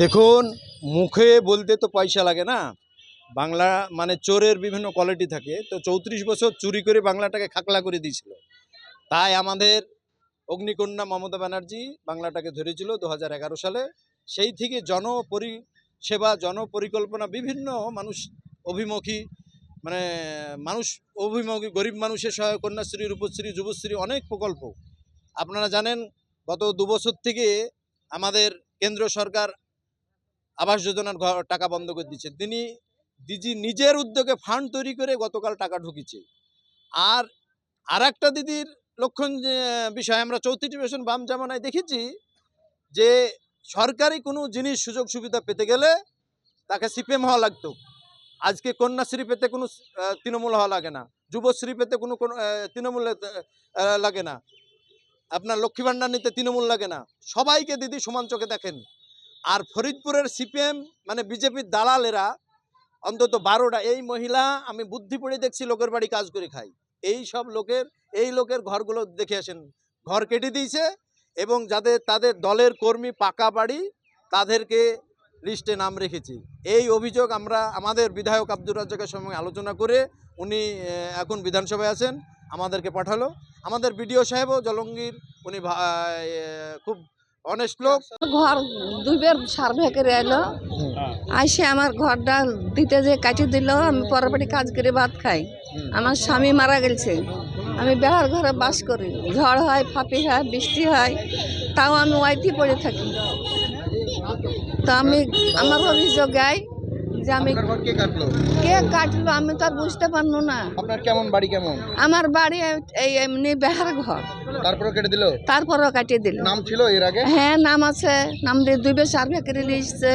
দেখুন, মুখে বলতে তো পয়সা লাগে না। বাংলা মানে চোরের বিভিন্ন কোয়ালিটি থাকে। তো চৌত্রিশ বছর চুরি করে বাংলাটাকে খাকলা করে দিয়েছিল। তাই আমাদের অগ্নিকন্যা মমতা ব্যানার্জি বাংলাটাকে ধরেছিল দু হাজার এগারো সালে। সেই থেকে জনপরিষেবা জনপরিকল্পনা, বিভিন্ন মানুষ অভিমুখী মানে মানুষ অভিমুখী, গরিব মানুষের সহায় কন্যাশ্রী, রূপশ্রী, যুবশ্রী অনেক প্রকল্প। আপনারা জানেন, গত দুবছর থেকে আমাদের কেন্দ্র সরকার আবাস যোজনার ঘর টাকা বন্ধ করে দিচ্ছে। তিনি দিদি নিজের উদ্যোগে ফান্ড তৈরি করে গতকাল টাকা ঢুকিছে আর আর একটা দিদির লক্ষণ বিষয়, আমরা চৌত্রিশ বেশন বাম জামানায় দেখেছি যে, সরকারি কোনো জিনিস সুযোগ সুবিধা পেতে গেলে তাকে সিপিএম হওয়া লাগতো। আজকে কন্যাশ্রী পেতে কোনো তৃণমূল হওয়া লাগে না। যুবশ্রী পেতে কোনো তৃণমূল লাগে না। আপনার লক্ষ্মী ভাণ্ডার নিতে তৃণমূল লাগে না। সবাইকে দিদি সমান চোখে দেখেন। আর ফরিদপুরের সিপিএম মানে বিজেপির দালালেরা অন্তত বারোটা, এই মহিলা আমি বুদ্ধি পড়ে দেখছি লোকের বাড়ি কাজ করে খাই এই সব লোকের, এই লোকের ঘরগুলো দেখে আসেন। ঘর কেটে দিয়েছে এবং যাদের, তাদের দলের কর্মী পাকা বাড়ি, তাদেরকে লিস্টে নাম রেখেছি। এই অভিযোগ আমরা, আমাদের বিধায়ক আব্দুর রাজ্জাকের সঙ্গে আলোচনা করে উনি এখন বিধানসভায় আছেন, আমাদেরকে পাঠালো। আমাদের বিডিও সাহেবও জলঙ্গির, উনি খুব অনেস্ট লোক। ঘর দুইবার সার্ভে করে এলো আইসে আমার ঘরটা দিতে যে কাটি দিল আমি বাড়ি কাজ করে ভাত খাই। আমার স্বামী মারা গেছে। আমি বেড়ার ঘরে বাস করি। ঝড় হয় ফাঁপি হয় বৃষ্টি হয় তাও আমি ওয়াইতে পড়ে থাকি। তো আমি আমার অভিযোগ গাই যে আমি কে কাটলো? কে কাটলো আমি তো আর বুঝতে পারল না। আপনার কেমন বাড়ি কেমন? আমার বাড়ি এই এমনি বেহার ঘর। তারপরে কেটে দিল? তারপরেও কাটিয়ে দিল। নাম ছিল এর আগে? হ্যাঁ নাম আছে। নাম দিয়ে দুইবার সার্ভে করে নিয়েছে।